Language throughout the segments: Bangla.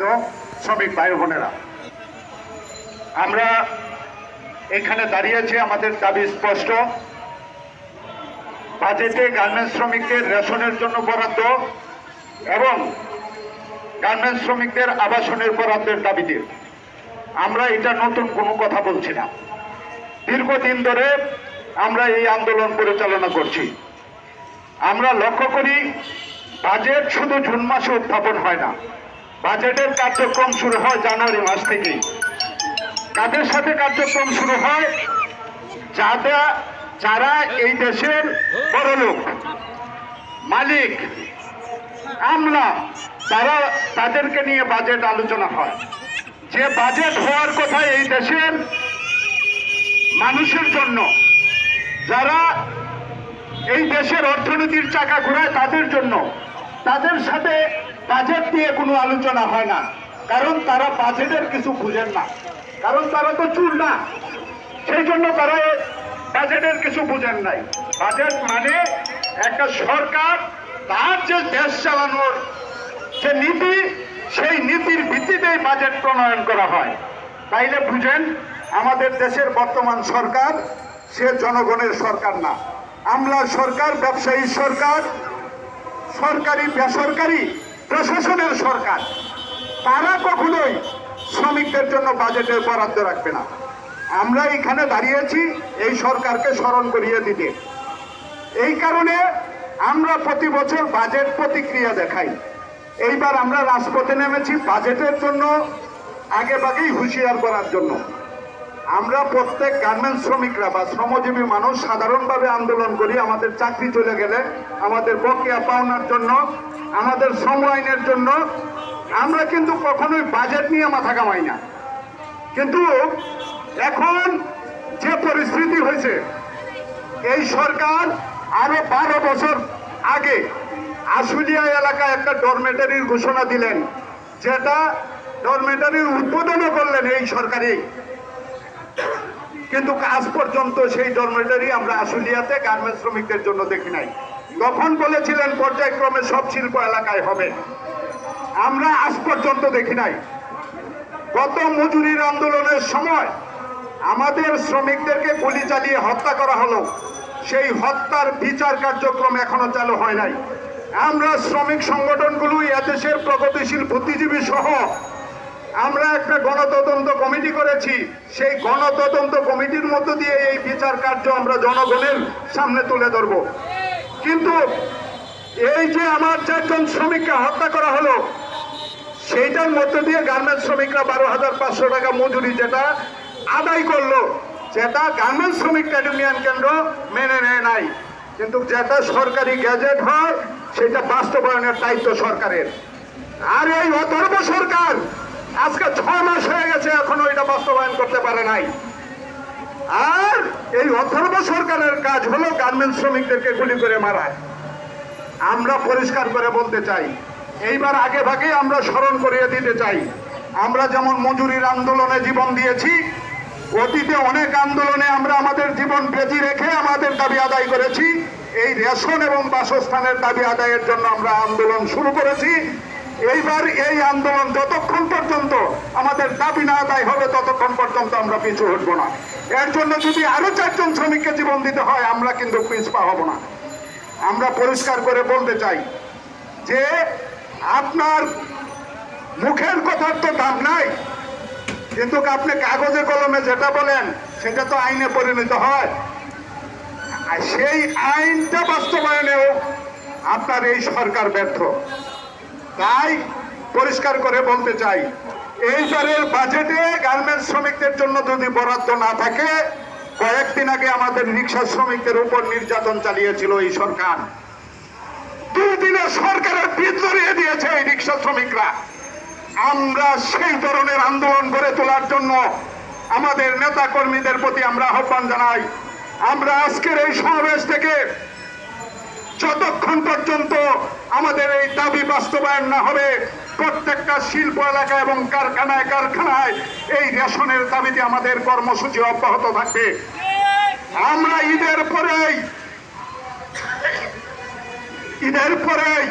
সম্মানিত শ্রমিক ভাই বোনেরা। আমরা এখানে দাঁড়িয়েছি, আমাদের দাবি স্পষ্ট। বাজেটে গার্মেন্টস শ্রমিকদের রেশনের জন্য বরাদ্দ এবং গার্মেন্টস শ্রমিকদের আবাসনের বরাদ্দের দাবিতে। আমরা এটা নতুন কোনো কথা বলছি না। দীর্ঘদিন ধরে আমরা এই আন্দোলন পরিচালনা করছি। আমরা লক্ষ্য করি, বাজেট শুধু জুন মাসে উত্থাপন হয় না। বাজেটের কার্যক্রম শুরু হয় জানুয়ারি মাস থেকেই। কাদের সাথে কার্যক্রম শুরু হয়? যারা যারা এই দেশের বড় লোক মালিক, আমলা, তারা তাদেরকে নিয়ে বাজেট আলোচনা হয়। যে বাজেট হওয়ার কথা এই দেশের মানুষের জন্য, যারা এই দেশের অর্থনীতির চাকা ঘোরায় তাদের জন্য, তাদের সাথে বাজেট নিয়ে কোনো আলোচনা হয় না। কারণ তারা বাজেটের কিছু বুঝেন না। কারণ তারা তো চুর না। সেই জন্য তারা বাজেটের কিছু বুঝেন নাই। বাজেট মানে একটা সরকার, তার যে দেশ চালানোর যে নীতি, সেই নীতির ভিত্তিতেই বাজেট প্রণয়ন করা হয়। তাইলে বুঝেন, আমাদের দেশের বর্তমান সরকার, সে জনগণের সরকার না। আমলার সরকার ব্যবসায়ী সরকার, সরকারি, বেসরকারি প্রশাসনের সরকার, তারা কখনোই শ্রমিকদের জন্য বাজেটের বরাদ্দ রাখবে না। আমরা এখানে দাঁড়িয়েছি এই সরকারকে স্মরণ করিয়ে দিতে। এই কারণে আমরা প্রতি বছর বাজেট প্রতিক্রিয়া দেখাই। এইবার আমরা রাজপথে নেমেছি বাজেটের জন্য, আগে আগেই হুঁশিয়ার করার জন্য। আমরা প্রত্যেক গার্মেন্টস শ্রমিকরা বা শ্রমজীবী মানুষ সাধারণভাবে আন্দোলন করি, আমাদের চাকরি চলে গেলে আমাদের বকেয়া পাওনার জন্য, আমাদের শ্রম আইনের জন্য। আমরা কিন্তু কখনোই বাজেট নিয়ে মাথা কামাই না। কিন্তু এখন যে পরিস্থিতি হয়েছে, এই সরকার আরও বারো বছর আগে আশুলিয়া এলাকায় একটা ডরমেটারির ঘোষণা দিলেন, যেটা ডরমেটারির উদ্বোধনও করলেন এই সরকারই। কিন্তু আজ পর্যন্ত সেই ডরমেটারি আমরা আশুলিয়াতে গার্মেন্টস শ্রমিকদের জন্য দেখি নাই। তখন বলেছিলেন, পর্যায়ক্রমে সব শিল্প এলাকায় হবে। আমরা আজ পর্যন্ত দেখি নাই। গত মজুরির আন্দোলনের সময় আমাদের শ্রমিকদেরকে গুলি চালিয়ে হত্যা করা হলো। সেই হত্যার বিচার কার্যক্রম এখনও চালু হয় নাই। আমরা শ্রমিক সংগঠনগুলো এদেশের প্রগতিশীল বুদ্ধিজীবী সহ আমরা একটা গণতদন্ত কমিটি করেছি। সেই গণতদন্ত কমিটির মধ্য দিয়ে এই বিচার কার্য আমরা জনগণের সামনে তুলে ধরব। কিন্তু এই যে আমার চারজন শ্রমিককে হত্যা করা হলো, সেইটার মধ্যে দিয়ে গার্মেন্টস শ্রমিকরা বারো হাজার পাঁচশো টাকা মজুরি যেটা আদায় করল, যেটা গার্মেন্টস শ্রমিক ইউনিয়ন কেন্দ্র মেনে নেয় নাই। কিন্তু যেটা সরকারি গ্যাজেট হয়, সেটা বাস্তবায়নের দায়িত্ব সরকারের। আর এই অথর্ব সরকার আজকে ছয় মাস হয়ে গেছে, এখনও এটা বাস্তবায়ন করতে পারে নাই। আর এই অথর্ব সরকারের কাজ হলো গার্মেন্টস শ্রমিকদেরকে গুলি করে মারা। আমরা পরিষ্কার করে বলতে চাই, এইবার আগে ভাগে আমরা স্মরণ করিয়ে দিতে চাই, আমরা যেমন মজুরির আন্দোলনে জীবন দিয়েছি, অতীতে অনেক আন্দোলনে আমরা আমাদের জীবন বেঁচে রেখে আমাদের দাবি আদায় করেছি, এই রেশন এবং বাসস্থানের দাবি আদায়ের জন্য আমরা আন্দোলন শুরু করেছি। এইবার এই আন্দোলন যতক্ষণ পর্যন্ত আমাদের দাবি না আদায় হবে, ততক্ষণ পর্যন্ত আমরা পিছু হটবো না। এর জন্য যদি আরও চারজন শ্রমিককে জীবন দিতে হয়, আমরা কিন্তু পিছপা হব না। আমরা পরিষ্কার করে বলতে চাই যে, আপনার মুখের কথার তো দাম নাই, কিন্তু আপনি কাগজে কলমে যেটা বলেন, সেটা তো আইনে পরিণত হয়। আর সেই আইনটা বাস্তবায়নেও আপনার এই সরকার ব্যর্থ। তাই পরিষ্কার করে বলতে চাই এইবারের বাজেটে গার্মেন্টস শ্রমিকদের জন্য যদি বরাদ্দ না থাকে, কয়েকদিন আগে আমাদের রিক্সা শ্রমিকদের উপর নির্যাতন চালিয়েছিল এই সরকার। দুই দিনে সরকারের পিঠ দিয়েছে এই রিক্সা শ্রমিকরা। আমরা সেই ধরনের আন্দোলন গড়ে তোলার জন্য আমাদের নেতা কর্মীদের প্রতি আমরা আহ্বান জানাই। আমরা আজকের এই সমাবেশ থেকে যতক্ষণ পর্যন্ত আমাদের এই দাবি বাস্তবায়ন না হবে। প্রত্যেকটা শিল্প এলাকা এবং কারখানায় কারখানায় এই রেশনের দাবিতে আমাদের কর্মসূচি অব্যাহত থাকবে। আমরা ঈদের পরেই ঈদের পরেই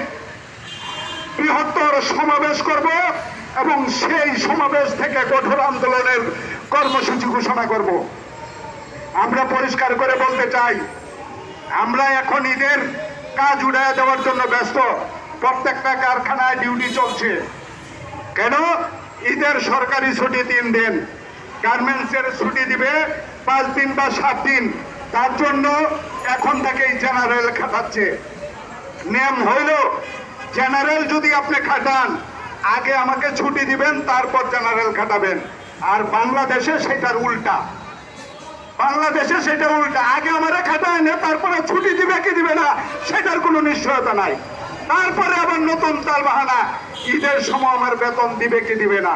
বৃহত্তর সমাবেশ করব এবং সেই সমাবেশ থেকে কঠোর আন্দোলনের কর্মসূচি ঘোষণা করব। আমরা পরিষ্কার করে বলতে চাই, আমরা এখন ঈদের কাজ উড়াইয়া দেওয়ার জন্য ব্যস্ত। প্রত্যেকটা কারখানায় ডিউটি চলছে। কেন? ঈদের সরকারি ছুটি তিন দিন। গার্মেন্টসের ছুটি দিবে পাঁচ দিন বা সাত দিন। তার জন্য এখন থেকেই জেনারেল খাটাচ্ছে। নিয়ম হইল জেনারেল যদি আপনি খাটান, আগে আমাকে ছুটি দিবেন, তারপর জেনারেল খাটাবেন। আর বাংলাদেশে সেটার উল্টা। বাংলাদেশে সেটা উল্টা। আগে আমারে খাটায় না তারপরে ছুটি দিবে কি দিবে না, সেটার কোনো নিশ্চয়তা নাই। তারপরে আবার নতুন তাল বাহানা ঈদের সময় আমার বেতন দিবে কি দিবে না?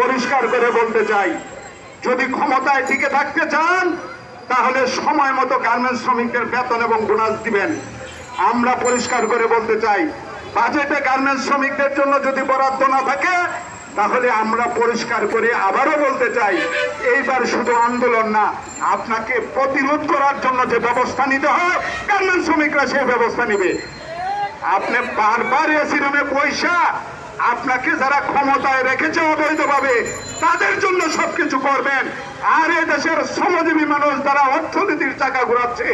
পরিষ্কার করে বলতে চাই, যদি ক্ষমতায় টিকে থাকতে চান, তাহলে সময় মতো গার্মেন্টস শ্রমিকদের বেতন এবং বোনাস দিবেন। আমরা পরিষ্কার করে বলতে চাই বাজেটে গার্মেন্টস শ্রমিকদের জন্য যদি বরাদ্দ না থাকে তাহলে আমরা পরিষ্কার করে আবারও বলতে চাই, এইবার শুধু আন্দোলন না, আপনাকে প্রতিরোধ করার জন্য যে ব্যবস্থা নিতে হয় গার্মেন্টস শ্রমিকরা সেই ব্যবস্থা নেবে। আপনি বারবার এসি রুমে পয়সা আপনাকে যারা ক্ষমতায় রেখেছে অবৈধভাবে, তাদের জন্য সবকিছু করবেন। আর এ দেশের শ্রমজীবী মানুষ যারা অর্থনীতির চাকা ঘোরাচ্ছে,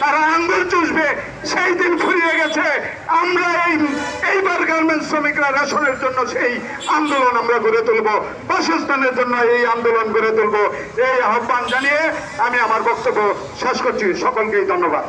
তারা আঙ্গুল চুষবে, সেই দিন ফুরিয়ে গেছে। আমরা শ্রমিকরা রেশনের জন্য সেই আন্দোলন আমরা গড়ে তুলব। বাসস্থানের জন্য এই আন্দোলন গড়ে তুলব। এই আহ্বান জানিয়ে আমি আমার বক্তব্য শেষ করছি। সকলকেই ধন্যবাদ।